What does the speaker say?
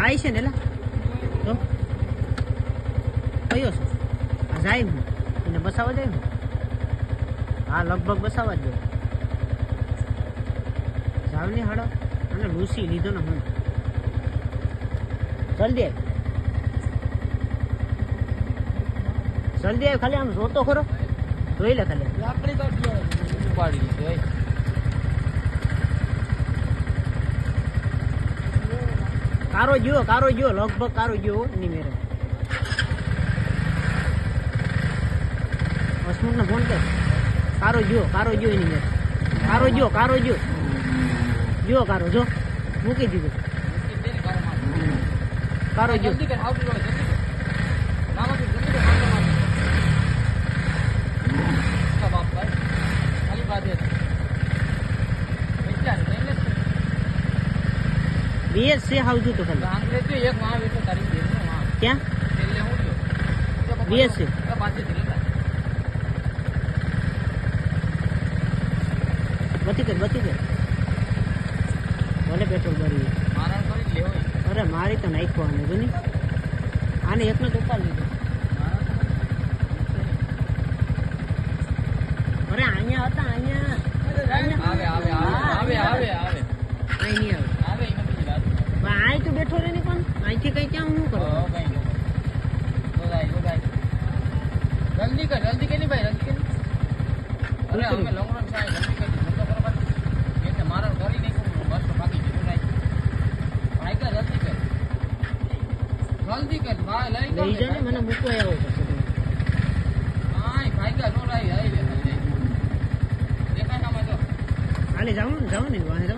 જાય છે ને તો કયો છે? આ જાય હું એને બસાવવા જાય હું હા, લગભગ બસાવવા જ જાય. જાવ ને હડો. અને લૂસી લીધો ને હું જલ્દી આવ. જલ્દી આવ ખાલી આમ જોતો ખરો. જોઈ લે ખાલી. લાકડી તો ઉપાડી લીધી કારો જ્યો કારો જ્યો લગભગ કારો જ્યો એની મેરે. હસમુખ ને ફોન કર. કારો જ્યો કારો જ્યો એની મેરે. કારો જ્યો કારો જ્યો જ્યો કારો જો. મૂકી દીધો. કારો જ્યો જલ્દી કર આવતી રહો જલ્દી કર મામાજી જલ્દી કર મામા મામા કા બાપ ભાઈ ખાલી બાજે એટલા ને એને બીએસ છે હાવજુ તો ખાલી અંગ્રેજ તો એક માં એટલે તારી બેન નો માં ક્યાં છેલ્લે હું ગયો BSc? બાજે થી લેતા બતી કર બતી કર ભલે પેટ્રોલ ભરી મારા કરી લેવો અરે મારી તો નાખવાની જો ની આને એકનો જ ઉપાડ લીધો અરે અહીંયા હતા અહીંયા આવે આવે આવે આવે આવે અહીં નહીં આવે આવે એમાં બીજી વાત પણ અહીં તો બેઠો રહે ને પણ અહીંથી કઈ ક્યાં હું કરું? જલ્દી કર જલ્દી કે નહીં ભાઈ જલ્દી કે અરે અમે લોંગ રન સાહેબ જલ્દી કરી. ધંધો કરો એટલે મારા કરી નહીં કહું બસ તો બાકી જતું નહીં ભાઈ કર જલ્દી કર. જલ્દી કર ભાઈ લઈ લઈ મને મૂકવા આવ્યો પછી. ભાઈ ભાઈ કર નો લાઈ આવી લે દેખાય ના માં વાહે ને.